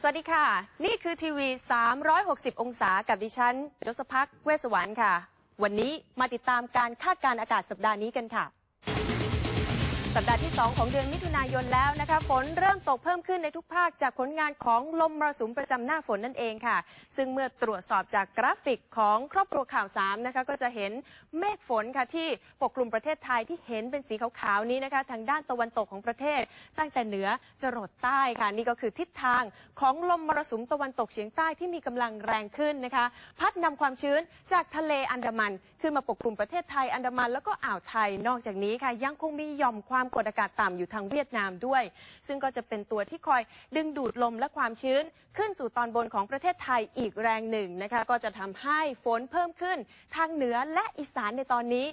สวัสดีค่ะ นี่คือทีวี 360 องศากับดิฉันยศพักเวสวรรค์ค่ะ วันนี้มาติดตามการคาดการณ์อากาศสัปดาห์นี้กันค่ะ สัปดาห์ที่ 2 ของเดือนมิถุนายนแล้วนะคะฝนเริ่มตกเพิ่มขึ้นในทุกภาคจากผลงานของลมมรสุมประจำหน้าฝนนั่นเองค่ะ ซึ่งเมื่อตรวจสอบจากกราฟิกของครอบครัวข่าวสามนะคะก็จะเห็นเมฆฝนค่ะที่ปกคลุมประเทศไทยที่เห็นเป็นสีขาวๆนี้นะคะ ทางด้านตะวันตกของประเทศ ตั้งแต่เหนือจรดใต้ค่ะ นี่ก็คือทิศทางของลมมรสุมตะวันตกเฉียงใต้ที่มีกำลังแรงขึ้นนะคะ พัดนำความชื้นจากทะเลอันดามัน ขึ้นมาปกคลุมประเทศไทยอันดามันแล้วก็อ่าวไทยนอกจากนี้ค่ะยังคงมีหย่อมความกดอากาศต่ำอยู่ทางเวียดนามด้วย ซึ่งก็จะเป็นตัวที่คอยดึงดูดลมและความชื้นขึ้นสู่ตอนบนของประเทศไทยอีกแรงหนึ่งนะคะก็จะทำให้ฝนเพิ่มขึ้น ทางเหนือและอีสานในตอนนี้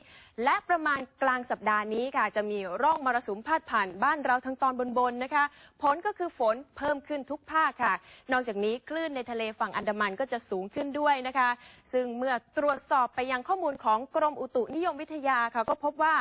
และประมาณกลางสัปดาห์นี้ค่ะจะมีร่องมรสุมพาดผ่านบ้านเราทางตอนบนๆนะคะ ผลก็คือฝนเพิ่มขึ้นทุกภาคค่ะ นอกจากนี้คลื่นในทะเลฝั่งอันดามันก็จะสูงขึ้นด้วยนะคะ ซึ่งเมื่อตรวจสอบไปยังข้อมูลของกรมอุตุนิยมวิทยาค่ะก็พบว่า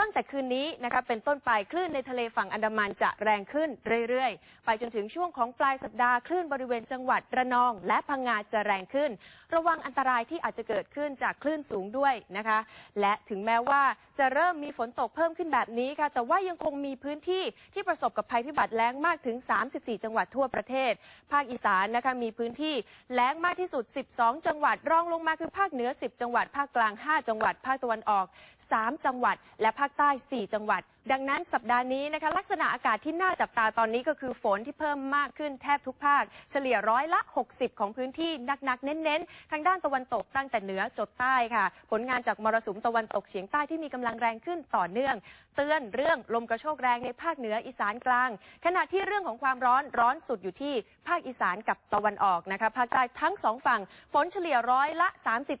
ตั้งแต่คืนนี้นะคะเป็นต้นไปคลื่นในทะเลฝั่งอันดามันจะแรงขึ้นเรื่อยๆ ไปจนถึงช่วงของปลายสัปดาห์คลื่นบริเวณจังหวัดระนอง และพังงาจะแรงขึ้น ระวังอันตรายที่อาจจะเกิดขึ้นจากคลื่นสูงด้วยนะคะ และถึงแม้ว่าจะเริ่มมีฝนตกเพิ่มขึ้นแบบนี้ค่ะ แต่ว่ายังคงมีพื้นที่ที่ประสบกับภัยพิบัติแล้งมากถึง 34 จังหวัดทั่วประเทศ ภาคอีสานนะคะมีพื้นที่แล้งมากที่สุด 12 จังหวัดรองลงมาคือภาคเหนือ 10 จังหวัดภาคกลาง 5 จังหวัดภาคตะวันออก 3 จังหวัดและภาคใต้ 4 จังหวัด ดังนั้นสัปดาห์นี้นะคะ ลักษณะอากาศที่น่าจับตาตอนนี้ก็คือฝนที่เพิ่มมากขึ้นแทบทุกภาค เฉลี่ยร้อยละ 60 ของพื้นที่หนักๆ เน้นๆ ทางด้านตะวันตกตั้งแต่เหนือจดใต้ค่ะ ผลงานจากมรสุมตะวันตกเฉียงใต้ที่มีกำลังแรงขึ้นต่อเนื่อง เตือนเรื่องลมกระโชกแรงในภาคเหนืออีสานกลาง ขณะที่เรื่องของความร้อนร้อนสุดอยู่ที่ภาคอีสานกับตะวันออกนะคะภาคใต้ทั้งสองฝั่งฝนเฉลี่ยร้อยละ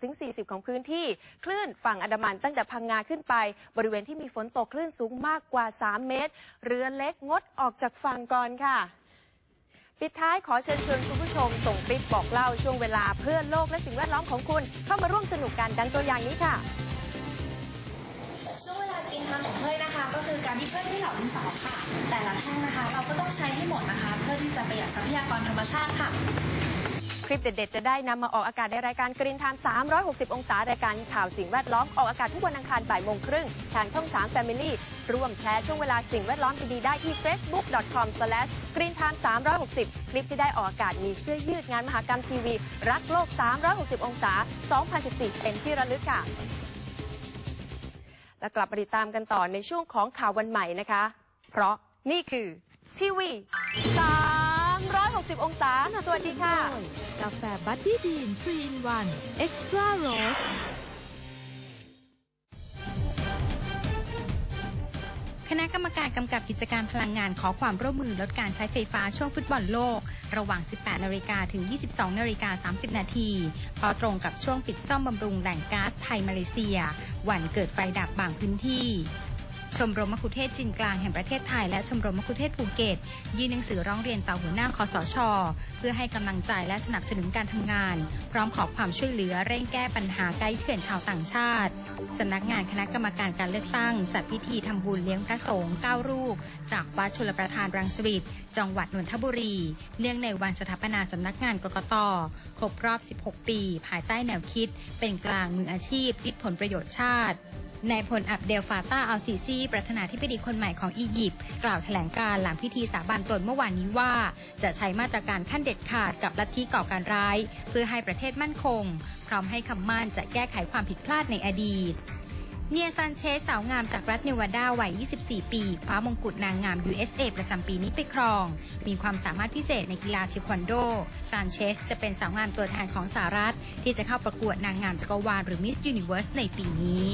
30-40 ของพื้นที่ คลื่นฝั่งอันดามันตั้งแต่พังงาขึ้นไปบริเวณที่มีฝนตกคลื่นสูงมากกว่า 3 เมตร เรือเล็กงดออกจากฝั่งก่อนค่ะ ปิดท้ายขอเชิญชวนคุณผู้ชม ส่งคลิปบอกเล่าช่วงเวลาเพื่อโลกและสิ่งแวดล้อมของคุณ เข้ามาร่วมสนุกกันดังตัวอย่างนี้ค่ะช่วงเวลากินทานของเพื่อนนะคะ ก็คือการที่เพื่อนที่เหล่าดินสอค่ะ แต่ละแท่งนะคะ เราก็ต้องใช้ให้หมดนะคะ เพื่อที่จะประหยัดทรัพยากรธรรมชาติค่ะ ลิปเด็ดๆ จะได้นำมาออกอากาศในรายการกรีนไทม์360 องศารายการข่าวสิ่งแวดล้อมออกอากาศทุกวันอังคารบ่ายโมงครึ่งทางช่อง 3 Family ร่วมแชร์ช่วงเวลาสิ่งแวดล้อมดีๆได้ที่ facebook.com/greentime360 คลิปที่ได้ออกอากาศมีเสื้อยืดงานมหกรรมทีวี รักโลก 360 องศา 2014 เป็นที่ระลึกค่ะ และกลับมาติดตามกันต่อในช่วงของข่าววันใหม่นะคะ เพราะนี่คือทีวี 360 องศา สวัสดีค่ะ กาแฟบัตตี้บีนทรีนวันเอ็กซ์ตร้าโรสคณะกรรมการกำกับกิจการพลังงานขอความร่วมมือลดการใช้ไฟฟ้าช่วงฟุตบอลโลก ระหว่าง 18 นาฬิกาถึง 22 นาฬิกา 30 นาทีเพราะตรงกับช่วงปิดซ่อมบำรุงแหล่งก๊าซไทยมาเลเซีย วันเกิดไฟดับบางพื้นที่ ชมรมมะคุเทศจีนกลางแห่งประเทศไทยและชมรมมะคุเทศภูเก็ตยื่นหนังสือร้องเรียนต่อหัวหน้าคอสช เพื่อให้กำลังใจและสนับสนุนการทำงาน พร้อมขอความช่วยเหลือเร่งแก้ปัญหาไกด์เถื่อนชาวต่างชาติสำนักงานคณะกรรมการการเลือกตั้ง จัดพิธีทำบุญเลี้ยงพระสงฆ์9รูป จากวัดชลประทานรังสิตจังหวัดนนทบุรี เนื่องในวันสถาปนาสำนักงานกกตครบรอบ 16 ปี ภายใต้แนวคิด เป็นกลางมืออาชีพคิดผลประโยชน์ชาติ นายพลอับเดลฟาตาอัลซีซี ประธานาธิบดีคนใหม่ของอียิปต์กล่าวแถลงการหลังพิธีสาบานตนเมื่อวานนี้ว่า จะใช้มาตรการขั้นเด็ดขาดกับลัทธิก่อการร้าย เพื่อให้ประเทศมั่นคง พร้อมให้คำมั่นจะแก้ไขความผิดพลาดในอดีตเนียซันเชสสาวงามจากรัฐเนวาดาวัย 24 ปีคว้ามงกุฎนางงาม USA ประจำปีนี้ไปครอง มีความสามารถพิเศษในกีฬาเทควันโด ซานเชสจะเป็นสาวงามตัวแทนของสหรัฐ ที่จะเข้าประกวดนางงามจักรวาลหรือ Miss Universe ในปีนี้